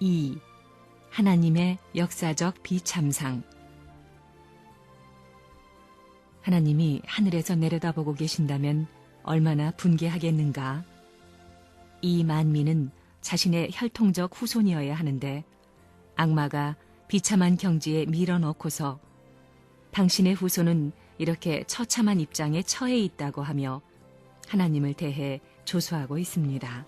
2. 하나님의 역사적 비참상 하나님이 하늘에서 내려다보고 계신다면 얼마나 분개하겠는가. 이 만민은 자신의 혈통적 후손이어야 하는데 악마가 비참한 경지에 밀어넣고서 당신의 후손은 이렇게 처참한 입장에 처해 있다고 하며 하나님을 대해 조소하고 있습니다.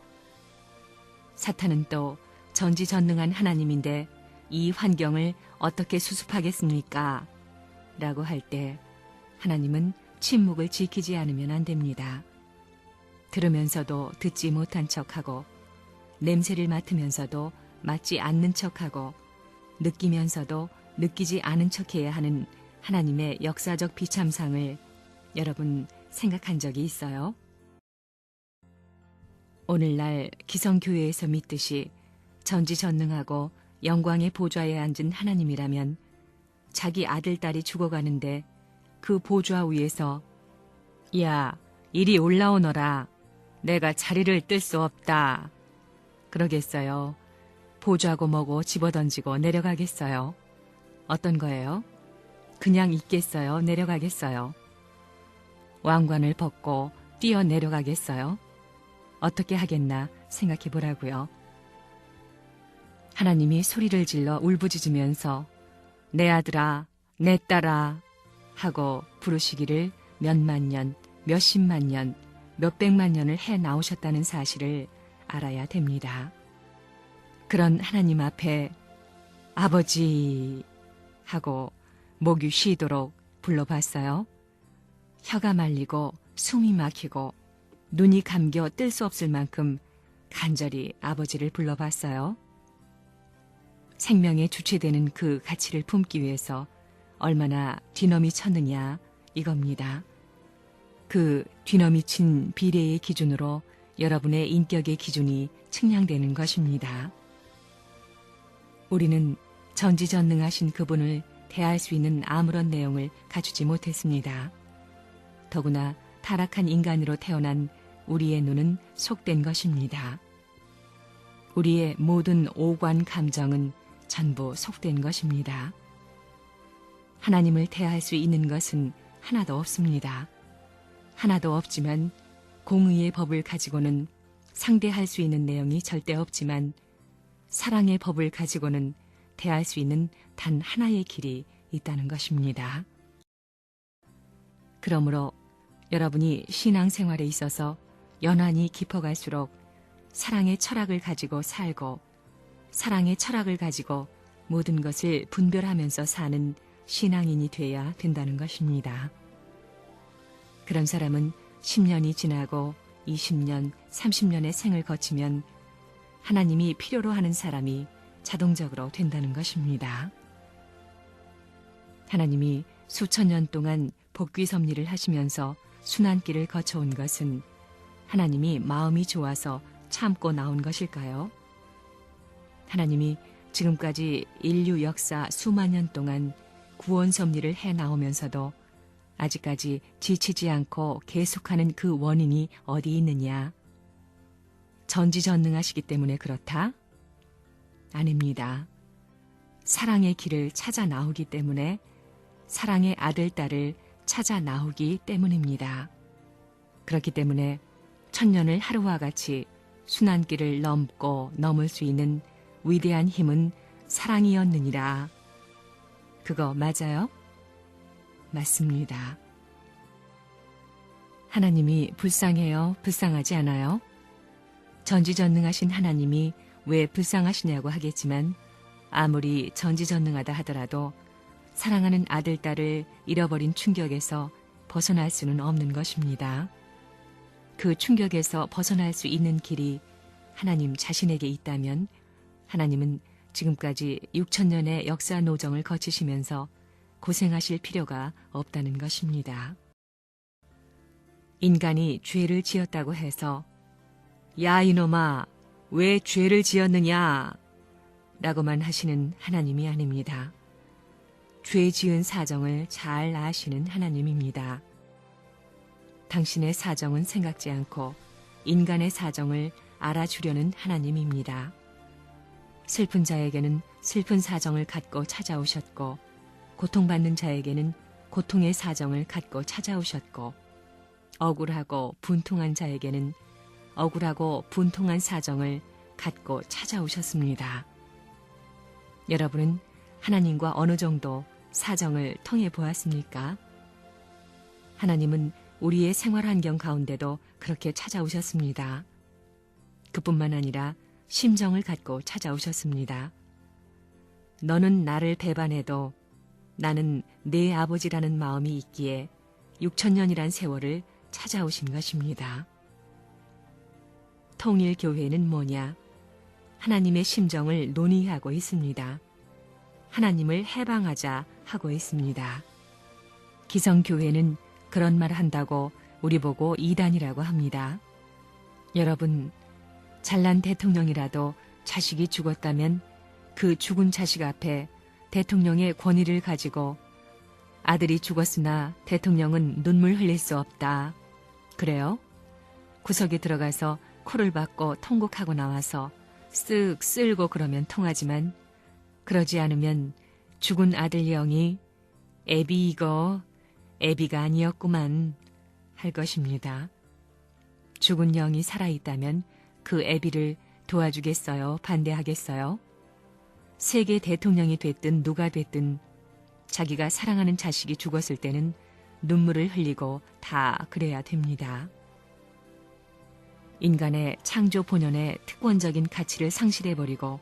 사탄은 또 전지전능한 하나님인데 이 환경을 어떻게 수습하겠습니까? 라고 할 때 하나님은 침묵을 지키지 않으면 안 됩니다. 들으면서도 듣지 못한 척하고 냄새를 맡으면서도 맡지 않는 척하고 느끼면서도 느끼지 않은 척해야 하는 하나님의 역사적 비참상을 여러분 생각한 적이 있어요? 오늘날 기성교회에서 믿듯이 전지전능하고 영광의 보좌에 앉은 하나님이라면 자기 아들, 딸이 죽어가는데 그 보좌 위에서 야, 이리 올라오너라. 내가 자리를 뜰 수 없다. 그러겠어요. 보좌고 뭐고 집어던지고 내려가겠어요. 어떤 거예요? 그냥 있겠어요? 내려가겠어요? 왕관을 벗고 뛰어 내려가겠어요? 어떻게 하겠나 생각해 보라고요. 하나님이 소리를 질러 울부짖으면서 내 아들아, 내 딸아 하고 부르시기를 몇만 년, 몇십만 년, 몇백만 년을 해 나오셨다는 사실을 알아야 됩니다. 그런 하나님 앞에 아버지 하고 목이 쉬도록 불러봤어요. 혀가 말리고 숨이 막히고 눈이 감겨 뜰 수 없을 만큼 간절히 아버지를 불러봤어요. 생명의 주체되는 그 가치를 품기 위해서 얼마나 뒤넘이 쳤느냐 이겁니다. 그 뒤넘이 친 비례의 기준으로 여러분의 인격의 기준이 측량되는 것입니다. 우리는 전지전능하신 그분을 대할 수 있는 아무런 내용을 갖추지 못했습니다. 더구나 타락한 인간으로 태어난 우리의 눈은 속된 것입니다. 우리의 모든 오관 감정은 전부 속된 것입니다. 하나님을 대할 수 있는 것은 하나도 없습니다. 하나도 없지만 공의의 법을 가지고는 상대할 수 있는 내용이 절대 없지만 사랑의 법을 가지고는 대할 수 있는 단 하나의 길이 있다는 것입니다. 그러므로 여러분이 신앙생활에 있어서 연한이 깊어갈수록 사랑의 철학을 가지고 살고 사랑의 철학을 가지고 모든 것을 분별하면서 사는 신앙인이 돼야 된다는 것입니다. 그런 사람은 10년이 지나고 20년, 30년의 생을 거치면 하나님이 필요로 하는 사람이 자동적으로 된다는 것입니다. 하나님이 수천 년 동안 복귀 섭리를 하시면서 순환길을 거쳐온 것은 하나님이 마음이 좋아서 참고 나온 것일까요? 하나님이 지금까지 인류 역사 수만 년 동안 구원 섭리를 해 나오면서도 아직까지 지치지 않고 계속하는 그 원인이 어디 있느냐? 전지전능하시기 때문에 그렇다? 아닙니다. 사랑의 길을 찾아 나오기 때문에 사랑의 아들, 딸을 찾아 나오기 때문입니다. 그렇기 때문에 천년을 하루와 같이 순환길을 넘고 넘을 수 있는 위대한 힘은 사랑이었느니라. 그거 맞아요? 맞습니다. 하나님이 불쌍해요? 불쌍하지 않아요? 전지전능하신 하나님이 왜 불쌍하시냐고 하겠지만 아무리 전지전능하다 하더라도 사랑하는 아들, 딸을 잃어버린 충격에서 벗어날 수는 없는 것입니다. 그 충격에서 벗어날 수 있는 길이 하나님 자신에게 있다면 하나님은 지금까지 6천년의 역사 노정을 거치시면서 고생하실 필요가 없다는 것입니다. 인간이 죄를 지었다고 해서 야 이놈아 왜 죄를 지었느냐 라고만 하시는 하나님이 아닙니다. 죄 지은 사정을 잘 아시는 하나님입니다. 당신의 사정은 생각지 않고 인간의 사정을 알아주려는 하나님입니다. 슬픈 자에게는 슬픈 사정을 갖고 찾아오셨고, 고통받는 자에게는 고통의 사정을 갖고 찾아오셨고, 억울하고 분통한 자에게는 억울하고 분통한 사정을 갖고 찾아오셨습니다. 여러분은 하나님과 어느 정도 사정을 통해 보았습니까? 하나님은 우리의 생활 환경 가운데도 그렇게 찾아오셨습니다. 그뿐만 아니라 심정을 갖고 찾아오셨습니다. 너는 나를 배반해도 나는 내 아버지라는 마음이 있기에 6천년이란 세월을 찾아오신 것입니다. 통일교회는 뭐냐? 하나님의 심정을 논의하고 있습니다. 하나님을 해방하자 하고 있습니다. 기성교회는 그런 말 한다고 우리 보고 이단이라고 합니다. 여러분, 잘난 대통령이라도 자식이 죽었다면 그 죽은 자식 앞에 대통령의 권위를 가지고 아들이 죽었으나 대통령은 눈물 흘릴 수 없다. 그래요? 구석에 들어가서 코를 박고 통곡하고 나와서 쓱 쓸고 그러면 통하지만 그러지 않으면 죽은 아들 영이 애비 이거 애비가 아니었구만 할 것입니다. 죽은 영이 살아있다면 그 애비를 도와주겠어요? 반대하겠어요? 세계 대통령이 됐든 누가 됐든 자기가 사랑하는 자식이 죽었을 때는 눈물을 흘리고 다 그래야 됩니다. 인간의 창조 본연의 특권적인 가치를 상실해버리고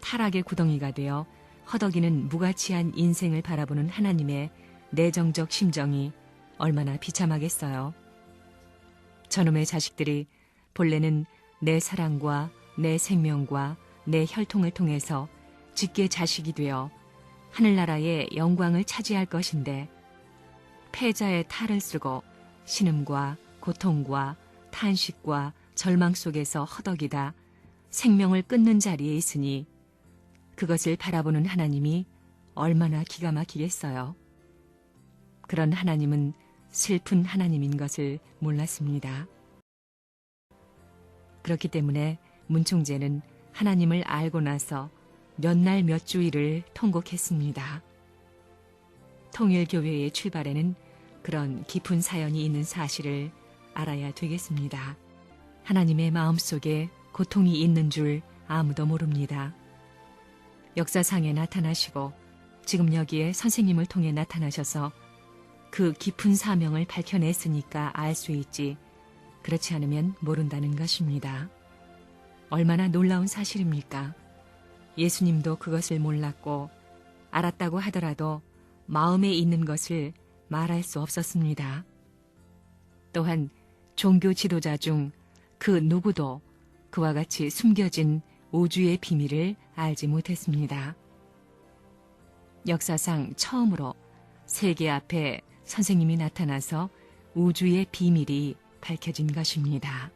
타락의 구덩이가 되어 허덕이는 무가치한 인생을 바라보는 하나님의 내정적 심정이 얼마나 비참하겠어요. 저놈의 자식들이 본래는 내 사랑과 내 생명과 내 혈통을 통해서 직계 자식이 되어 하늘나라의 영광을 차지할 것인데 패자의 탈을 쓰고 신음과 고통과 탄식과 절망 속에서 허덕이다 생명을 끊는 자리에 있으니 그것을 바라보는 하나님이 얼마나 기가 막히겠어요. 그런 하나님은 슬픈 하나님인 것을 몰랐습니다. 그렇기 때문에 문총재는 하나님을 알고 나서 몇 날 몇 주일을 통곡했습니다. 통일교회의 출발에는 그런 깊은 사연이 있는 사실을 알아야 되겠습니다. 하나님의 마음 속에 고통이 있는 줄 아무도 모릅니다. 역사상에 나타나시고 지금 여기에 선생님을 통해 나타나셔서 그 깊은 사명을 밝혀냈으니까 알 수 있지. 그렇지 않으면 모른다는 것입니다. 얼마나 놀라운 사실입니까? 예수님도 그것을 몰랐고 알았다고 하더라도 마음에 있는 것을 말할 수 없었습니다. 또한 종교 지도자 중 그 누구도 그와 같이 숨겨진 우주의 비밀을 알지 못했습니다. 역사상 처음으로 세계 앞에 선생님이 나타나서 우주의 비밀이 밝혀진 것입니다.